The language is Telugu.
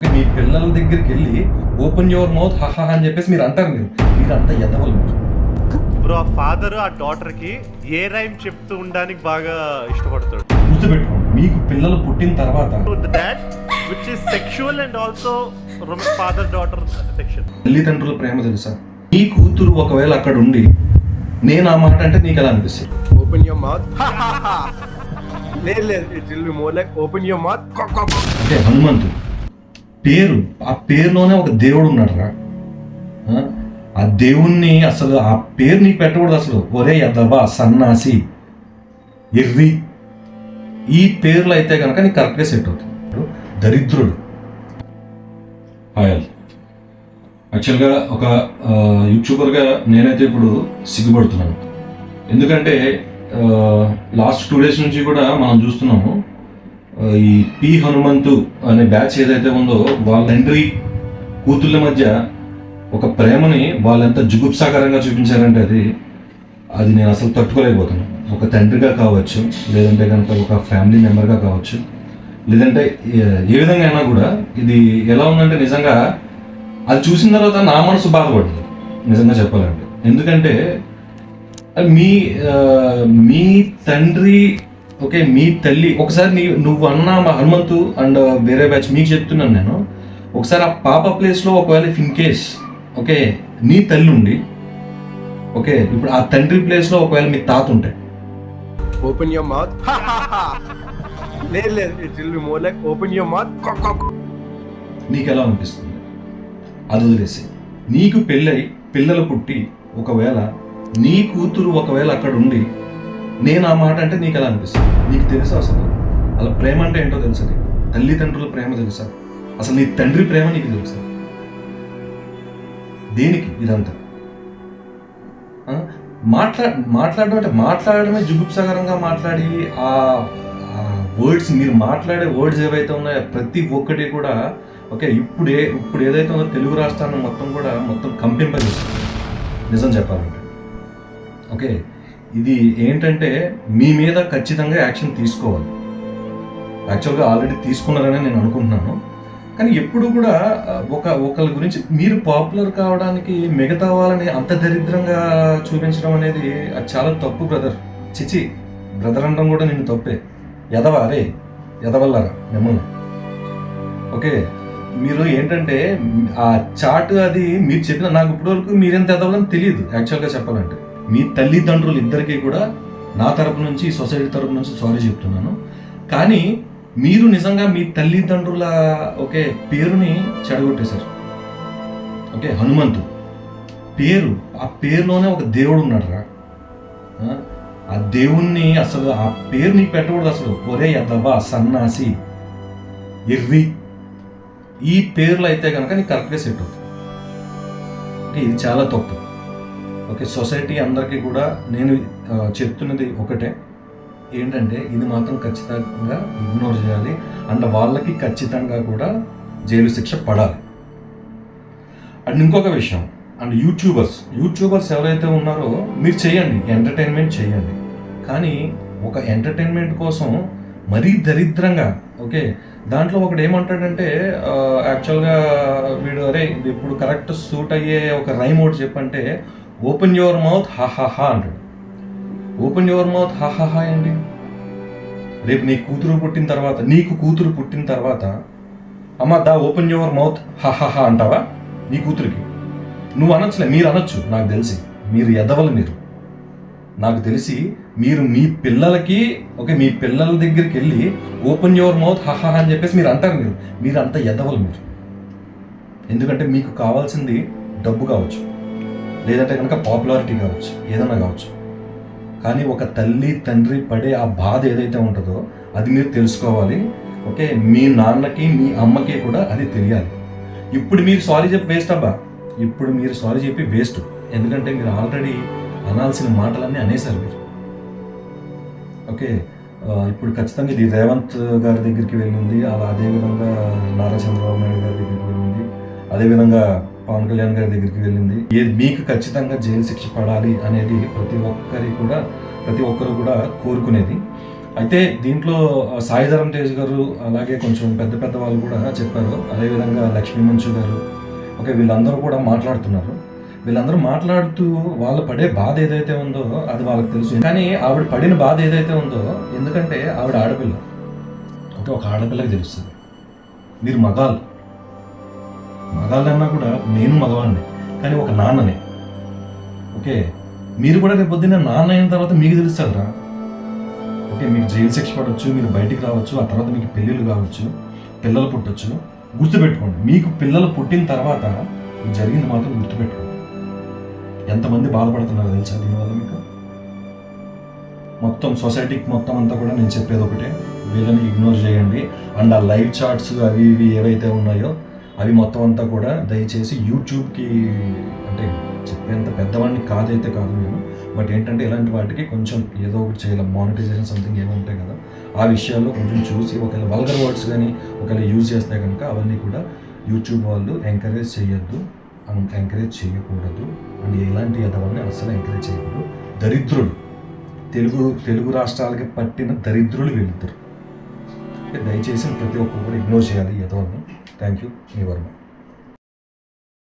మీ పిల్లల దగ్గరికి వెళ్ళి ఓపెన్ యువర్ మౌత్ హహా అని చెప్పేసి మీరు అంటారు మీరు. మీరు అంతా ఎదవలు మీరు. బ్రో ఆ ఫాదర్ ఆ డాటర్కి ఏ రైమ్ చెప్తూ ఉండడానికి బాగా ఇష్టపడతాడు? గుర్తుపెట్టుకోండి మీకు పిల్లలు పుట్టిన తర్వాత that which is sexual and also father daughter section తల్లిదండ్రుల ప్రేమ తెలుసా? నీ కూతురు ఒకవేళ అక్కడ ఉండి నేను ఆ మాట అంటే నీకు ఎలా అనిపిస్తుంది? ఓపెన్ యువర్ మౌత్ లేదు లేదు it will be more like open your mouth అంటే హనుమంతు పేరు ఆ పేరులోనే ఒక దేవుడు ఉన్నాడు రా. ఆ? దేవుణ్ణి అసలు ఆ పేరు నీకు పెట్టకూడదు అసలు. ఒరే ఎద్దబా సన్నాసి ఎర్రి. ఈ పేర్లు అయితే కనుక నీకు కరెక్ట్గా సెట్ అవుతుంది దరిద్రుడు. హాయల్ యాక్చువల్గా ఒక యూట్యూబర్గా నేనైతే ఇప్పుడు సిగ్గుపడుతున్నాను. ఎందుకంటే లాస్ట్ టూ డేస్ నుంచి కూడా మనం చూస్తున్నాము ఈ పి హనుమంతు అనే బ్యాచ్ ఏదైతే ఉందో వాళ్ళ తండ్రి కూతుళ్ళ మధ్య ఒక ప్రేమని వాళ్ళు ఎంత జుగుప్సాకరంగా చూపించారంటే అది అది నేను అసలు తట్టుకోలేకపోతున్నాను ఒక తండ్రిగా కావచ్చు లేదంటే కనుక ఒక ఫ్యామిలీ మెంబర్గా కావచ్చు లేదంటే ఏ- విధంగా అయినా కూడా ఇది ఎలా ఉందంటే నిజంగా అది చూసిన తర్వాత నా మనసు బాధపడింది నిజంగా చెప్పాలంటే. ఎందుకంటే మీ మీ తండ్రి ఓకే మీ తల్లి ఒకసారి నీ నువ్వు అన్న మా హనుమంతు అండ్ వేరే బ్యాచ్ మీకు చెప్తున్నాను నేను. ఒకసారి ఆ పాప ప్లేస్లో ఒకవేళ ఇన్ కేస్ ఓకే నీ తల్లి ఉండి ఓకే ఇప్పుడు ఆ తండ్రి ప్లేస్లో ఒకవేళ మీ తాత ఉంటే. ఓపెన్ యువర్ మౌత్ లేదు లేదు it will be more like open your mouth నీకు ఎలా అనిపిస్తుంది? అది వదిలేసి. నీకు పెళ్ళై పిల్లలు పుట్టి ఒకవేళ నీ కూతురు ఒకవేళ అక్కడ ఉండి నేను ఆ మాట అంటే నీకు ఎలా అనిపిస్తుంది? నీకు తెలుసా అసలు? అలా ప్రేమ అంటే ఏంటో తెలుసా నీకు? తల్లిదండ్రుల ప్రేమ తెలుసా? అసలు నీ తండ్రి ప్రేమ నీకు తెలుసా? దేనికి ఇదంతా? మాట్లా మాట్లాడడం అంటే మాట్లాడడమే జుగుప్సాగరంగా మాట్లాడి ఆ వర్డ్స్ మీరు మాట్లాడే వర్డ్స్ ఏవైతే ఉన్నాయో ప్రతి ఒక్కటి కూడా ఓకే ఇప్పుడే ఇప్పుడు ఏదైతే ఉందో తెలుగు రాష్ట్రాన్ని మొత్తం కూడా మొత్తం కంపింపజేస్తుంది. నిజం చెప్పాలంటే. ఓకే? ఇది ఏంటంటే మీ మీద ఖచ్చితంగా యాక్షన్ తీసుకోవాలి. యాక్చువల్గా ఆల్రెడీ తీసుకున్నారని నేను అనుకుంటున్నాను. కానీ ఎప్పుడు కూడా ఒక ఒకరి గురించి మీరు పాపులర్ కావడానికి మిగతా వాళ్ళని అంత దరిద్రంగా చూపించడం అనేది అది చాలా తప్పు బ్రదర్. చిచి బ్రదర్ అనడం కూడా నేను తప్పే. ఎదవా అరే ఎదవల్లారా మిమ్మల్ని. ఓకే మీరు ఏంటంటే ఆ చాట్ అది మీరు చెప్పిన నాకు ఇప్పటివరకు మీరెంత ఎదవాలని తెలియదు యాక్చువల్గా చెప్పాలంటే. మీ తల్లిదండ్రులు ఇద్దరికీ కూడా నా తరపు నుంచి సొసైటీ తరపు నుంచి సారీ చెప్తున్నాను. కానీ మీరు నిజంగా మీ తల్లిదండ్రుల ఓకే పేరుని చెడగొట్టేశారు. ఓకే హనుమంతు. పేరు ఆ పేరులోనే ఒక దేవుడు ఉన్నాడు రా ఆ? దేవుణ్ణి అసలు ఆ పేరు నీకు పెట్టకూడదు అసలు. ఒరే ఎద్దబా సన్నాసి ఎర్రి. ఈ పేర్లు అయితే కనుక నీకు కరెక్ట్గా సెట్ అవుతుంది ఇది చాలా తప్పు. ఓకే సొసైటీ అందరికీ కూడా నేను చెప్తున్నది ఒకటే. ఏంటంటే ఇది మాత్రం ఖచ్చితంగా ఇగ్నోర్ చేయాలి. అండ్ వాళ్ళకి ఖచ్చితంగా కూడా జైలు శిక్ష పడాలి. అండ్ ఇంకొక విషయం అండ్ యూట్యూబర్స్. యూట్యూబర్స్ ఎవరైతే ఉన్నారో మీరు చేయండి ఎంటర్టైన్మెంట్ చేయండి. కానీ ఒక ఎంటర్టైన్మెంట్ కోసం మరీ దరిద్రంగా ఓకే దాంట్లో ఒకడు ఏమంటాడంటే యాక్చువల్గా వీడు అరే ఇది ఇప్పుడు కరెక్ట్ సూట్ అయ్యే ఒక రైమ్ ఒకటి చెప్పంటే ఓపెన్ యువర్ మౌత్ హా హా హా అంటాడు. ఓపెన్ యువర్ మౌత్ హా హా హా ఏంటి? రేపు నీ కూతురు పుట్టిన తర్వాత నీకు కూతురు పుట్టిన తర్వాత అమ్మ దా ఓపెన్ యువర్ మౌత్ హా హా హా అంటావా? నీ కూతురికి. నువ్వు అనొచ్చులే మీరు అనొచ్చు నాకు తెలిసి. మీరు ఎదవలు మీరు. నాకు తెలిసి మీరు మీ పిల్లలకి ఓకే మీ పిల్లల దగ్గరికి వెళ్ళి ఓపెన్ యువర్ మౌత్ హహా అని చెప్పేసి మీరు అంటారు మీరు. మీరు అంత ఎదవలు మీరు. ఎందుకంటే మీకు కావాల్సింది డబ్బు కావచ్చు. లేదంటే కనుక పాపులారిటీ కావచ్చు ఏదైనా కావచ్చు. కానీ ఒక తల్లి తండ్రి పడే ఆ బాధ ఏదైతే ఉంటుందో అది మీరు తెలుసుకోవాలి. ఓకే మీ నాన్నకి మీ అమ్మకి కూడా అది తెలియాలి. ఇప్పుడు మీరు సారీ చెప్పి వేస్ట్ అబ్బా. ఇప్పుడు మీరు సారీ చెప్పి వేస్ట్ ఎందుకంటే మీరు ఆల్రెడీ అనాల్సిన మాటలన్నీ అనేసారు మీరు. ఓకే ఇప్పుడు ఖచ్చితంగా ఇది రేవంత్ గారి దగ్గరికి వెళ్ళింది అలా అదేవిధంగా నారా చంద్రబాబు నాయుడు గారి దగ్గరికి వెళ్ళింది. అదేవిధంగా పవన్ కళ్యాణ్ గారి దగ్గరికి వెళ్ళింది. ఏది మీకు ఖచ్చితంగా జైలు శిక్ష పడాలి అనేది ప్రతి ఒక్కరి కూడా ప్రతి ఒక్కరు కూడా కోరుకునేది. అయితే దీంట్లో సాయిధరం తేజ్ గారు అలాగే కొంచెం పెద్ద పెద్ద వాళ్ళు కూడా చెప్పారు. అదేవిధంగా లక్ష్మీ మంచు గారు ఓకే వీళ్ళందరూ కూడా మాట్లాడుతున్నారు. వీళ్ళందరూ మాట్లాడుతూ వాళ్ళు పడే బాధ ఏదైతే ఉందో అది వాళ్ళకి తెలుసు. కానీ ఆవిడ పడిన బాధ ఏదైతే ఉందో ఎందుకంటే ఆవిడ ఆడపిల్ల. ఓకే ఒక ఆడపిల్లకి తెలుస్తుంది. మీరు మగాళ్ళు. మగాళ్ళన్నా కూడా నేను మగవాడిని కానీ ఒక నాన్ననే. ఓకే? మీరు కూడా రేపు పొద్దున్న నాన్న అయిన తర్వాత మీకు తెలుస్తుందిరా. ఓకే మీకు జైలు శిక్ష పడవచ్చు మీరు బయటికి రావచ్చు ఆ తర్వాత మీకు పెళ్ళిళ్ళు కావచ్చు పిల్లలు పుట్టొచ్చు. గుర్తుపెట్టుకోండి మీకు పిల్లలు పుట్టిన తర్వాత జరిగింది మాత్రం గుర్తుపెట్టుకోండి. ఎంతమంది బాధపడుతున్నారో తెలుసా దీనివల్ల మీకు? మొత్తం సొసైటీకి మొత్తం అంతా కూడా నేను చెప్పేది ఒకటే వీళ్ళని ఇగ్నోర్ చేయండి. అండ్ ఆ లైవ్ చార్ట్స్ అవి ఇవి ఏవైతే ఉన్నాయో అవి మొత్తం అంతా కూడా దయచేసి యూట్యూబ్కి అంటే చెప్పేంత పెద్దవాడిని కాదైతే కాదు నేను. బట్ ఏంటంటే ఇలాంటి వాటికి కొంచెం ఏదో ఒకటి చేయాలి. మానిటైజేషన్ సంథింగ్ ఏమో ఉంటాయి కదా. ఆ విషయాల్లో కొంచెం చూసి ఒకవేళ వల్గర్ వర్డ్స్ కానీ ఒకవేళ యూజ్ చేస్తే కనుక అవన్నీ కూడా యూట్యూబ్ వాళ్ళు ఎంకరేజ్ చేయొద్దు. ఎంకరేజ్ చేయకూడదు. అండ్ ఎలాంటి ఎదవల్ని అస్సలు ఎంకరేజ్ చేయకూడదు. దరిద్రులు. తెలుగు తెలుగు రాష్ట్రాలకి పట్టిన దరిద్రులు వెళుతారు దయచేసి ప్రతి ఒక్కరు ఇగ్నోర్ చేయాలి ఎదవల్ని தேங்க்யூ நீ வருவோம்